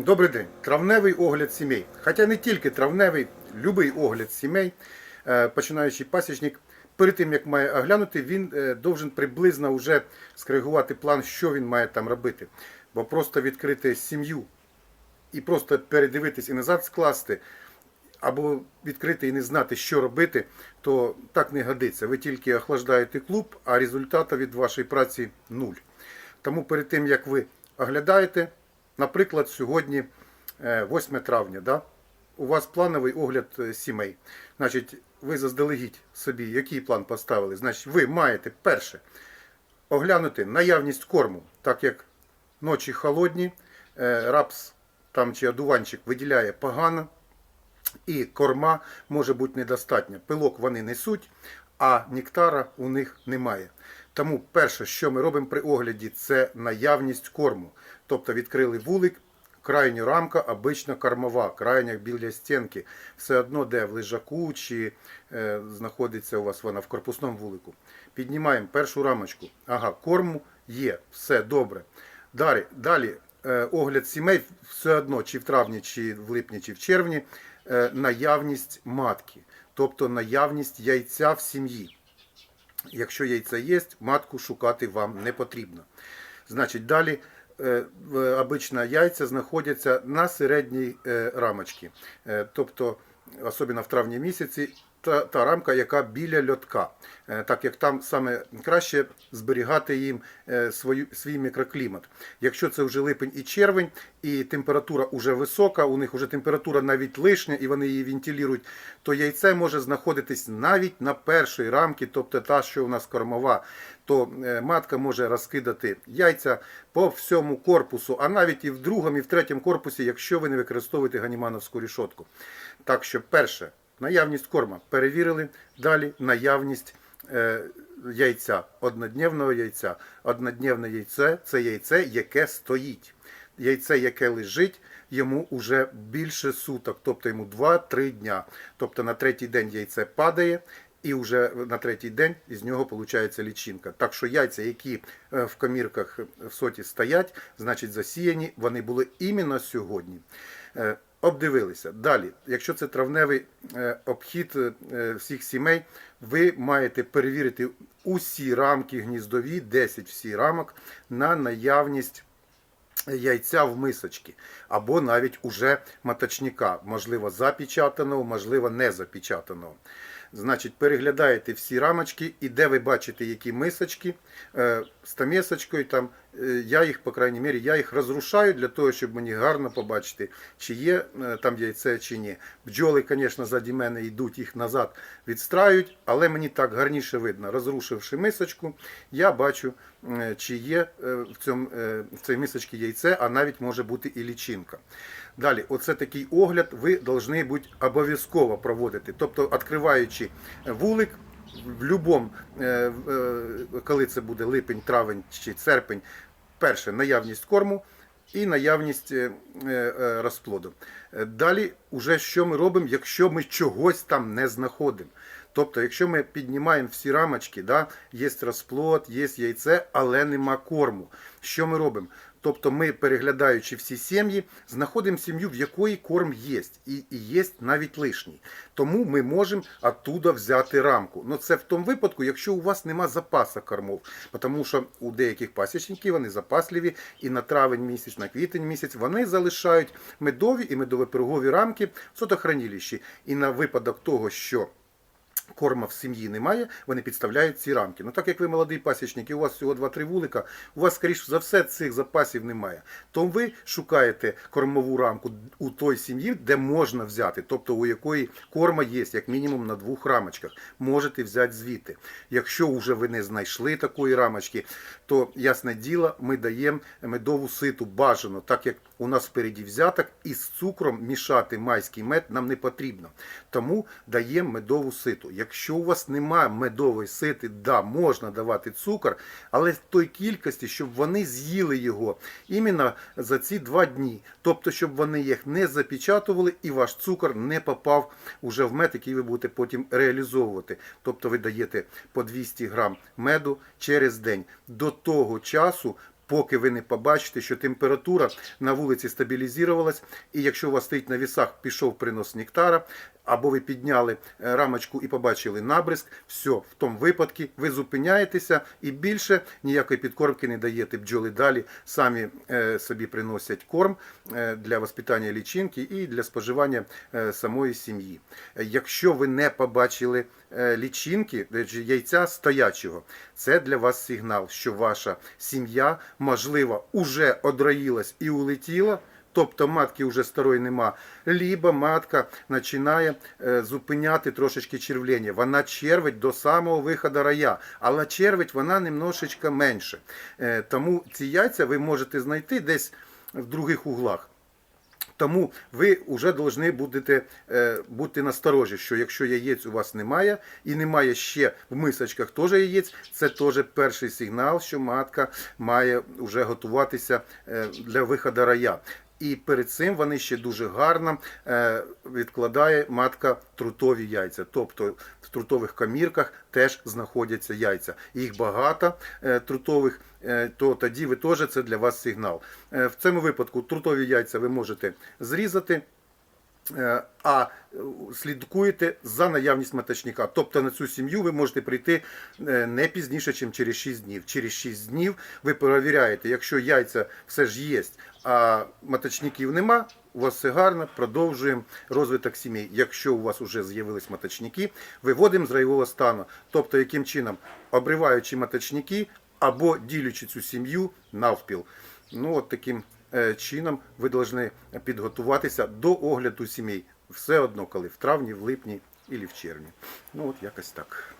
Добрий день. Травневий огляд сімей. Хоча не тільки травневий, любий огляд сімей, е, починаючий пасічник, перед тим як має оглянути, він е, должен приблизно вже скоригувати план, що він має там робити. Бо просто відкрити сім'ю і просто передивитись і назад скласти, або відкрити і не знати, що робити, то так не годиться. Ви тільки охлаждаєте клуб, а результату від вашої праці нуль. Тому перед тим як ви оглядаєте, наприклад, сьогодні е, 8 травня, да? у вас плановий огляд е, сімей. Значить, ви заздалегідь собі, який план поставили? Значить, ви маєте перше оглянути наявність корму, так як ночі холодні, е, рапс там чи одуванчик виділяє погано, і корма може бути недостатньо. Пилок вони несуть, а нектара у них немає. Тому перше, що ми робимо при огляді, це наявність корму. Тобто відкрили вулик, крайня рамка, обична кормова, крайня біля стінки. Все одно, де в лежаку чи е, знаходиться у вас вона в корпусному вулику. Піднімаємо першу рамочку. Ага, корму є, все добре. Далі, далі е, огляд сімей все одно, чи в травні, чи в липні, чи в червні, е, наявність матки, тобто наявність яйця в сім'ї. Якщо яйця є, матку шукати вам не потрібно. Значить, далі обична обично яйця знаходяться на середній е, рамочці. Е, Тобто, особливо в травні місяці, та, та рамка, яка біля льотка. Е, Так як там саме краще зберігати їм е, свою, свій мікроклімат. Якщо це вже липень і червень, і температура вже висока, у них вже температура навіть лишня, і вони її вентилюють, то яйце може знаходитись навіть на першій рамці, тобто та, що у нас кормова, то е, матка може розкидати яйця по всьому корпусу, а навіть і в другому, і в третьому корпусі, якщо ви не використовуєте ганімановську рішотку. Так що, перше, наявність корма перевірили, далі наявність е, яйця, однодневного яйця. Однодневне яйце це яйце, яке стоїть. Яйце, яке лежить, йому вже більше суток, тобто йому 2-3 дня. Тобто на третій день яйце падає, і вже на третій день із нього виходить лічинка. Так що яйця, які е, в комірках в соті стоять, значить засіяні, вони були іменно сьогодні. Обдивилися. Далі, якщо це травневий е, обхід е, всіх сімей, ви маєте перевірити усі рамки гніздові, 10 всі рамок, на наявність яйця в мисочці, або навіть уже маточника, можливо, запечатаного, можливо, не запечатаного. Значить, переглядаєте всі рамочки, і де ви бачите, які мисочки е, з там, я їх, по крайній мірі, я їх розрушаю для того, щоб мені гарно побачити, чи є е, там яйце, чи ні. Бджоли, звісно, заді мене йдуть, їх назад відстраюють, але мені так гарніше видно. Розрушивши мисочку, я бачу, е, чи є е, в, цьому, е, в цій мисочці яйце, а навіть може бути і лічинка. Далі, оце такий огляд ви повинні бути обов'язково проводити. Тобто, відкриваючи вулик, в будь-якому, коли це буде липень, травень чи серпень, перше наявність корму і наявність е, е, розплоду. Е, Далі, уже що ми робимо, якщо ми чогось там не знаходимо. Тобто, якщо ми піднімаємо всі рамочки, да, є розплод, є яйце, але нема корму. Що ми робимо? Тобто ми, переглядаючи всі сім'ї, знаходимо сім'ю, в якої корм є, і, і є навіть лишній. Тому ми можемо оттуда взяти рамку. Ну це в тому випадку, якщо у вас нема запасу кормов. Тому що у деяких пасічників вони запасливі, і на травень місяць, на квітень місяць вони залишають медові і медово-пирогові рамки в сотохранилищі. І на випадок того, що корма в сім'ї немає, вони підставляють ці рамки. Ну так як ви молодий пасічник, і у вас всього 2-3 вулика, у вас, скоріш за все, цих запасів немає. Тому ви шукаєте кормову рамку у той сім'ї, де можна взяти, тобто у якої корма є, як мінімум на двох рамочках. Можете взяти звідти. Якщо вже ви не знайшли такої рамочки, то ясне діло, ми даємо медову ситу бажано, так як у нас впереді взяток, і з цукром мішати майський мед нам не потрібно. Тому даємо медову ситу. Якщо у вас немає медової сити, да, можна давати цукор, але в той кількості, щоб вони з'їли його іменно за ці два дні. Тобто, щоб вони їх не запечатували і ваш цукор не попав уже в мед, який ви будете потім реалізовувати. Тобто ви даєте по 200 грам меду через день. До того часу поки ви не побачите, що температура на вулиці стабілізувалась, і якщо у вас стоїть на вісах, пішов принос нектара, або ви підняли е, рамочку і побачили набризк, все, в тому випадку ви зупиняєтеся і більше ніякої підкормки не даєте. Бджоли далі самі е, собі приносять корм е, для воспитання лічинки і для споживання самої сім'ї. Якщо ви не побачили лічинки, чи яйця стоячого, це для вас сигнал, що ваша сім'я, можливо, уже одроїлась і улетіла. Тобто матки вже старої нема, либо матка починає е, зупиняти трошечки червлення. Вона червить до самого виходу рая, але червить вона немножечко менше. Е, тому ці яйця ви можете знайти десь в других углах. Тому ви вже повинні будете е, бути насторожі, що якщо яєць у вас немає і немає ще в мисочках теж яєць, це теж перший сигнал, що матка має вже готуватися е, для виходу рая. І перед цим вони ще дуже гарно е, відкладає матка трутові яйця. Тобто в трутових камірках теж знаходяться яйця. Їх багато е, трутових, е, то тоді ви теж це для вас сигнал. В цьому випадку трутові яйця ви можете зрізати. Е, А е, слідкуєте за наявність маточника. Тобто на цю сім'ю ви можете прийти е, не пізніше, ніж через 6 днів. Через 6 днів ви перевіряєте, якщо яйця все ж є, а маточників нема, у вас все гарно, продовжуємо розвиток сімей. Якщо у вас вже з'явились маточники, виводимо з райового стану. Тобто, яким чином, обриваючи маточники або ділячи цю сім'ю навпіл. Ну, от таким чином ви повинні підготуватися до огляду сімей. Все одно, коли в травні, в липні і в червні. Ну, от якось так.